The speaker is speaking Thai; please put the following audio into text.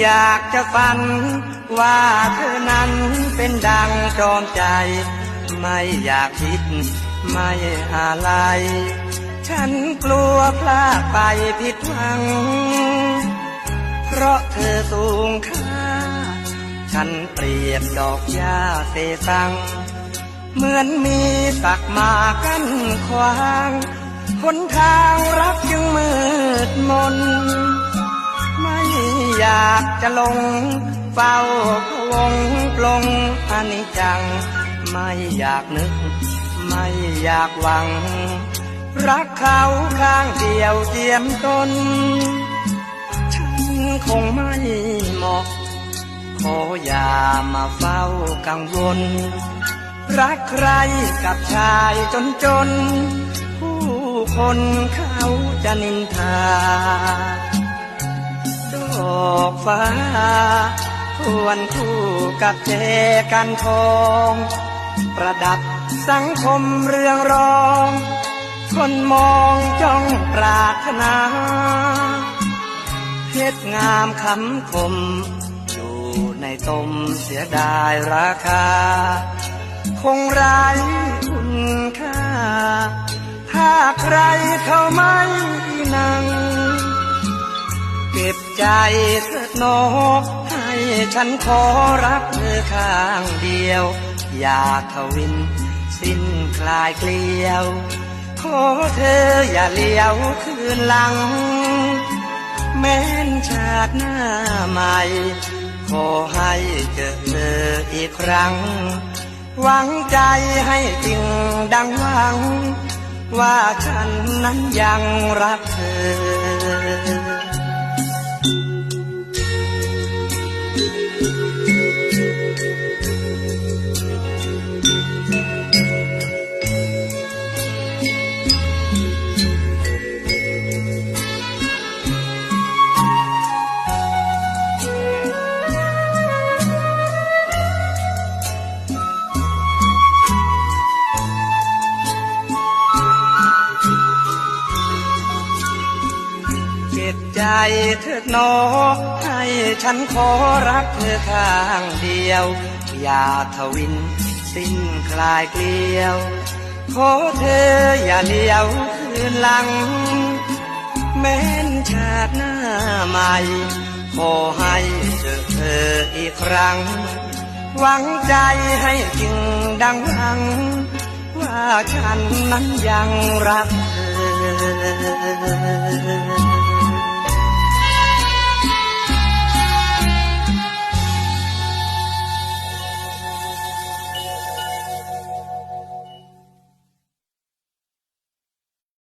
อยากจะฝัน ว่าเธอนั้นเป็นดังจอมใจ ไม่อยากคิด ไม่อะไร ฉันกลัวพลาดไปผิดหวัง เพราะเธอสูงค่า ฉันเปรียบดอกหญ้าเสสัง เหมือนมีสักมากั้นขวางหนทางรักจึงมืดมน อยากจะลง เฝ้าพวงปลงอันิจจัง ไม่อยากนึก ไม่อยากหวัง รักเขาข้างเดียวเจียมตน ฉันคงไม่เหมาะ ขออย่ามาเฝ้ากังวล รักใครกับชายจนจน ผู้คนเขาจะนินทา อกฟ้าควรคู่กับเจกันทอง ประดับสังคมเรืองรอง คนมองจ้องปรารถนาเพชรงามคำคม อยู่ในตมเสียดายราคา คงไร้คุณค่า ถ้าใครเขาไม่ ก็บใจเถิดน้องให้ฉันขอรักเธอข้างเดียว อย่าทวิน สิ้นคลายเกลียว ขอเธออย่าเลี้ยวคืนหลัง แม้นชาติหน้าใหม่ ขอให้เจอเธออีกครั้ง หวังใจให้จริงดังหวัง ว่าฉันนั้นยังรักเธอ เถิดนอ ให้ฉันขอรักเธอข้างเดียว อย่าทวินสิ้นคลายเกลียว ขอเธออย่าเลี้ยวคืนหลัง แม้นชาติหน้าใหม่ ขอให้เจอเธออีกครั้ง หวังใจให้จริงดังหวัง ว่าฉันนั้นยังรักเธอ